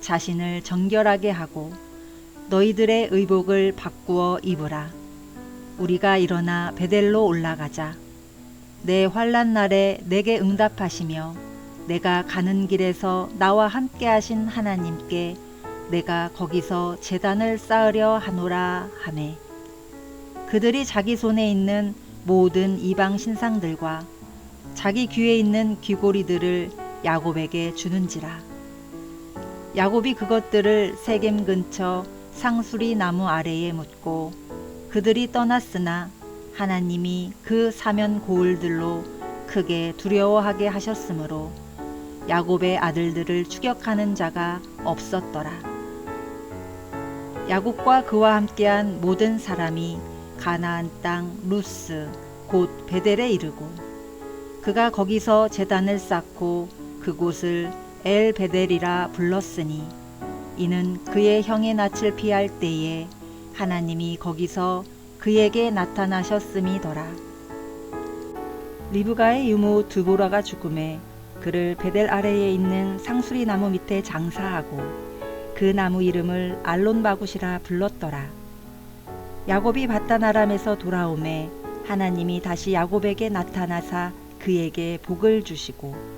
자신을 정결하게 하고 너희들의 의복을 바꾸어 입으라. 우리가 일어나 베델로 올라가자. 내 환란 날에 내게 응답하시며 내가 가는 길에서 나와 함께 하신 하나님께 내가 거기서 제단을 쌓으려 하노라 하매 그들이 자기 손에 있는 모든 이방 신상들과 자기 귀에 있는 귀고리들을 야곱에게 주는지라. 야곱이 그것들을 세겜 근처 상수리 나무 아래에 묻고 그들이 떠났으나 하나님이 그 사면 고을들로 크게 두려워하게 하셨으므로 야곱의 아들들을 추격하는 자가 없었더라. 야곱과 그와 함께한 모든 사람이 가나안 땅 루스 곧 베델에 이르고 그가 거기서 제단을 쌓고 그곳을 엘 베델이라 불렀으니 이는 그의 형의 낯을 피할 때에 하나님이 거기서 그에게 나타나셨음이더라. 리브가의 유모 드보라가 죽음에 그를 베델 아래에 있는 상수리 나무 밑에 장사하고 그 나무 이름을 알론바굿이라 불렀더라. 야곱이 바다나람에서 돌아오매 하나님이 다시 야곱에게 나타나사 그에게 복을 주시고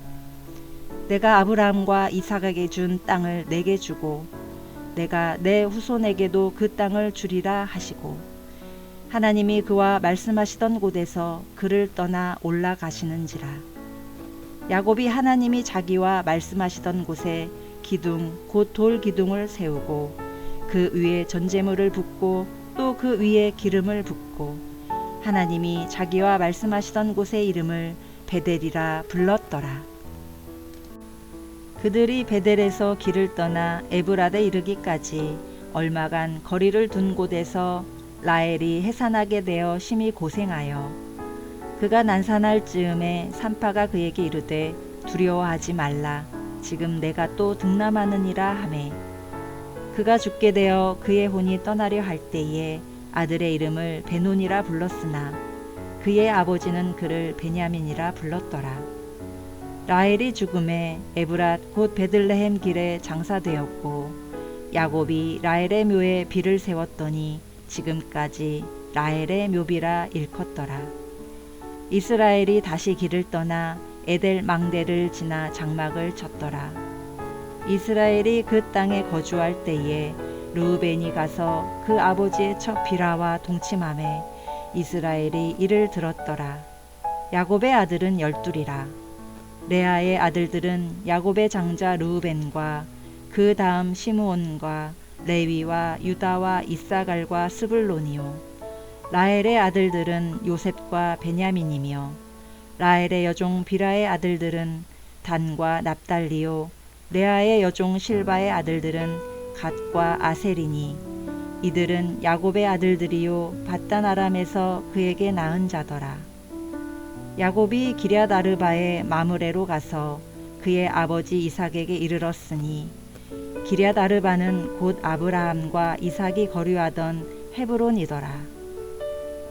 내가 아브라함과 이삭에게 준 땅을 내게 주고 내가 내 후손에게도 그 땅을 주리라 하시고 하나님이 그와 말씀하시던 곳에서 그를 떠나 올라가시는지라 야곱이 하나님이 자기와 말씀하시던 곳에 기둥 곧 돌 기둥을 세우고 그 위에 전제물을 붓고 또 그 위에 기름을 붓고 하나님이 자기와 말씀하시던 곳의 이름을 베델이라 불렀더라. 그들이 베델에서 길을 떠나 에브라데 이르기까지 얼마간 거리를 둔 곳에서 라엘이 해산하게 되어 심히 고생하여 그가 난산할 즈음에 산파가 그에게 이르되 두려워하지 말라 지금 내가 또 등남하느니라 하매 그가 죽게 되어 그의 혼이 떠나려 할 때에 아들의 이름을 베논이라 불렀으나 그의 아버지는 그를 베냐민이라 불렀더라. 라헬이 죽음에 에브랏 곧 베들레헴 길에 장사되었고 야곱이 라헬의 묘에 비를 세웠더니 지금까지 라헬의 묘비라 일컫더라. 이스라엘이 다시 길을 떠나 에델 망대를 지나 장막을 쳤더라. 이스라엘이 그 땅에 거주할 때에 르우벤이 가서 그 아버지의 첫 비라와 동침함에 이스라엘이 이를 들었더라. 야곱의 아들은 열둘이라. 레아의 아들들은 야곱의 장자 르우벤과 그 다음 시므온과 레위와 유다와 이사갈과 스불론이요. 라헬의 아들들은 요셉과 베냐민이며 라헬의 여종 비라의 아들들은 단과 납달리요. 레아의 여종 실바의 아들들은 갓과 아셀이니 이들은 야곱의 아들들이요 바단 아람에서 그에게 낳은 자더라. 야곱이 기럇 아르바의 마므레로 가서 그의 아버지 이삭에게 이르렀으니 기럇 아르바는 곧 아브라함과 이삭이 거류하던 헤브론이더라.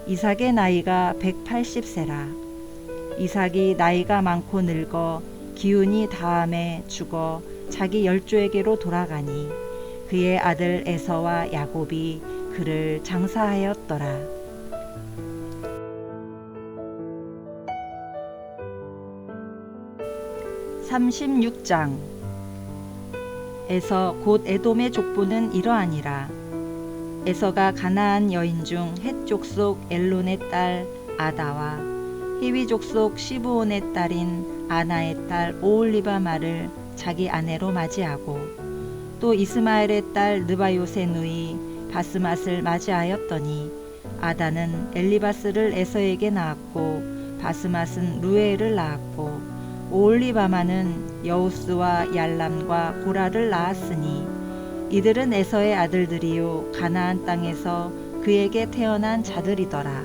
이삭의 나이가 180세라. 이삭이 나이가 많고 늙어 기운이 다함에 죽어 자기 열조에게로 돌아가니 그의 아들 에서와 야곱이 그를 장사하였더라. 36장. 에서 곧 에돔의 족보는 이러하니라. 에서가 가나안 여인 중 헷 족 속 엘론의 딸 아다와 히위 족 속 시브온의 딸인 아나의 딸 오올리바마를 자기 아내로 맞이하고 또 이스마엘의 딸 느바요세 누이 바스맛을 맞이하였더니 아다는 엘리바스를 에서에게 낳았고 바스맛은 루엘을 낳았고 오 올리바마는 여우스와 얄람과 고라를 낳았으니 이들은 에서의 아들들이요 가나안 땅에서 그에게 태어난 자들이더라.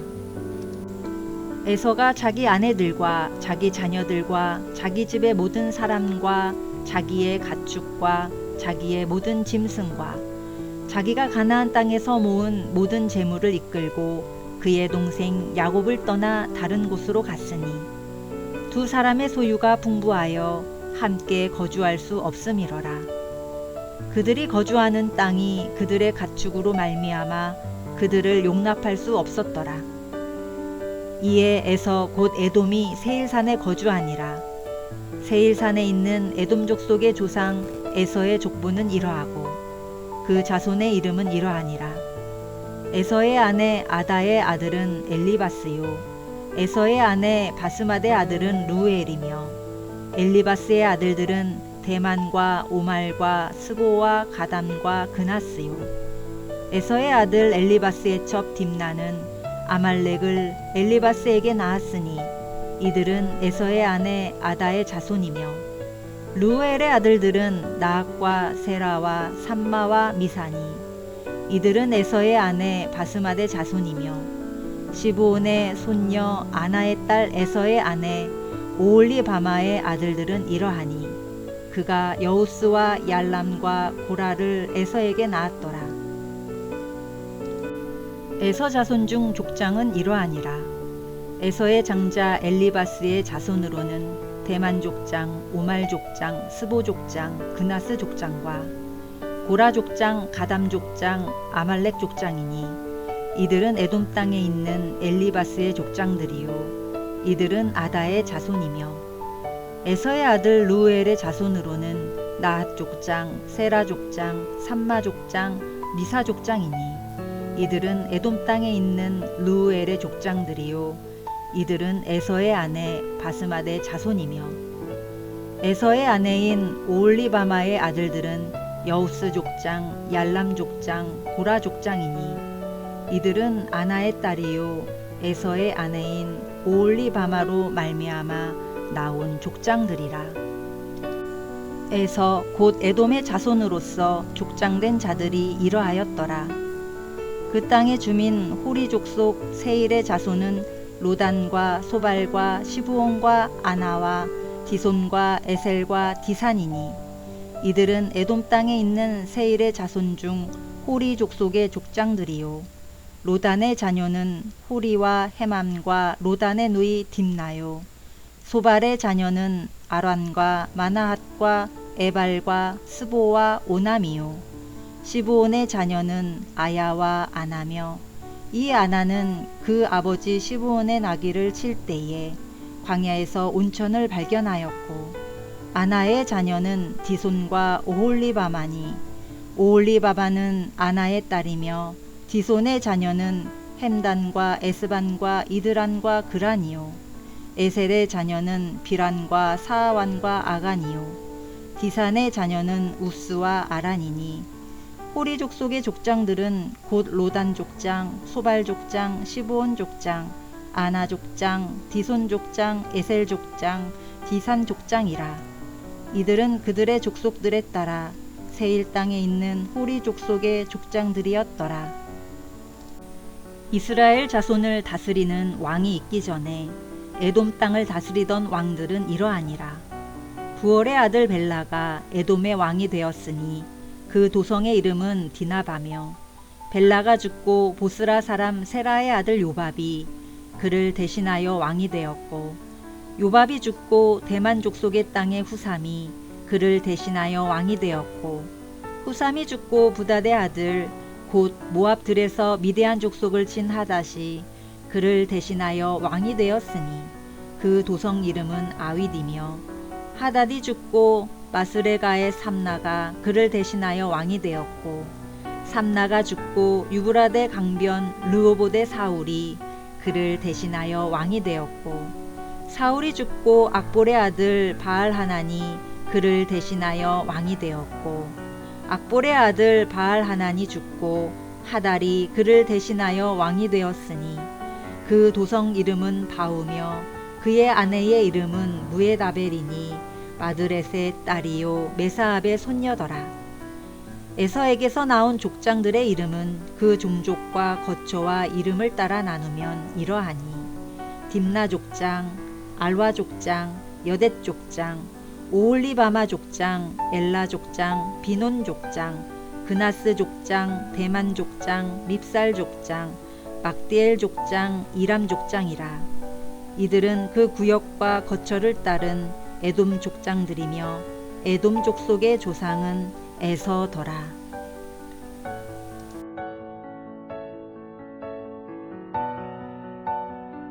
에서가 자기 아내들과 자기 자녀들과 자기 집의 모든 사람과 자기의 가축과 자기의 모든 짐승과 자기가 가나안 땅에서 모은 모든 재물을 이끌고 그의 동생 야곱을 떠나 다른 곳으로 갔으니 두 사람의 소유가 풍부하여 함께 거주할 수 없음이러라. 그들이 거주하는 땅이 그들의 가축으로 말미암아 그들을 용납할 수 없었더라. 이에 에서 곧 에돔이 세일산에 거주하니라. 세일산에 있는 에돔 족 속의 조상 에서의 족보는 이러하고 그 자손의 이름은 이러하니라. 에서의 아내 아다의 아들은 엘리바스요. 에서의 아내 바스마의 아들은 루엘이며 엘리바스의 아들들은 대만과 오말과 스고와 가담과 그나스요. 에서의 아들 엘리바스의 첩 딥나는 아말렉을 엘리바스에게 낳았으니 이들은 에서의 아내 아다의 자손이며 루엘의 아들들은 나악과 세라와 삼마와 미사니 이들은 에서의 아내 바스마의 자손이며 시브온의 손녀 아나의 딸 에서의 아내 오올리 바마의 아들들은 이러하니 그가 여우스와 얄람과 고라를 에서에게 낳았더라. 에서 자손 중 족장은 이러하니라. 에서의 장자 엘리바스의 자손으로는 대만 족장, 오말 족장, 스보 족장, 그나스 족장과 고라 족장, 가담 족장, 아말렉 족장이니 이들은 에돔 땅에 있는 엘리바스의 족장들이요. 이들은 아다의 자손이며 에서의 아들 루엘의 자손으로는 나핫 족장, 세라 족장, 삼마 족장, 미사 족장이니 이들은 에돔 땅에 있는 루엘의 족장들이요. 이들은 에서의 아내 바스마의 자손이며 에서의 아내인 오올리바마의 아들들은 여우스 족장, 얄람 족장, 고라 족장이니 이들은 아나의 딸이요 에서의 아내인 오올리바마로 말미암아 나온 족장들이라. 에서 곧 에돔의 자손으로서 족장된 자들이 이러하였더라. 그 땅의 주민 호리 족 속 세일의 자손은 로단과 소발과 시부온과 아나와 디손과 에셀과 디산이니 이들은 에돔 땅에 있는 세일의 자손 중 호리 족 속의 족장들이요 로단의 자녀는 호리와 헤맘과 로단의 누이 딥나요. 소발의 자녀는 아란과 마나핫과 에발과 스보와 오남이요. 시브온의 자녀는 아야와 아나며 이 아나는 그 아버지 시브온의 나귀를 칠 때에 광야에서 온천을 발견하였고 아나의 자녀는 디손과 오홀리바마니 오홀리바바는 아나의 딸이며 디손의 자녀는 햄단과 에스반과 이드란과 그란이요 에셀의 자녀는 비란과 사완과 아간이요 디산의 자녀는 우스와 아란이니 호리 족속의 족장들은 곧 로단 족장, 소발 족장, 시브온 족장, 아나 족장, 디손 족장, 에셀 족장, 디산 족장이라. 이들은 그들의 족속들에 따라 세일 땅에 있는 호리 족속의 족장들이었더라. 이스라엘 자손을 다스리는 왕이 있기 전에 에돔 땅을 다스리던 왕들은 이러하니라. 부월의 아들 벨라가 에돔의 왕이 되었으니 그 도성의 이름은 디나바며 벨라가 죽고 보스라 사람 세라의 아들 요밥이 그를 대신하여 왕이 되었고 요밥이 죽고 대만 족속의 땅의 후삼이 그를 대신하여 왕이 되었고 후삼이 죽고 부다의 아들 곧 모압들에서 미대한 족속을 친 하닷이 그를 대신하여 왕이 되었으니 그 도성 이름은 아윗이며 하닷이 죽고 마스레가의 삼나가 그를 대신하여 왕이 되었고 삼나가 죽고 유브라데 강변 르호보데 사울이 그를 대신하여 왕이 되었고 사울이 죽고 악볼의 아들 바알 하나니 그를 대신하여 왕이 되었고 악볼의 아들 바알 하나니 죽고 하달이 그를 대신하여 왕이 되었으니 그 도성 이름은 바우며 그의 아내의 이름은 무에다벨이니 마드렛의 딸이요 메사압의 손녀더라. 에서에게서 나온 족장들의 이름은 그 종족과 거처와 이름을 따라 나누면 이러하니 딥나 족장, 알와 족장, 여댓 족장, 오올리바마 족장, 엘라 족장, 비논 족장, 그나스 족장, 대만 족장, 밉살 족장, 막디엘 족장, 이람 족장이라. 이들은 그 구역과 거처를 따른 에돔 족장들이며 에돔 족속의 조상은 에서더라.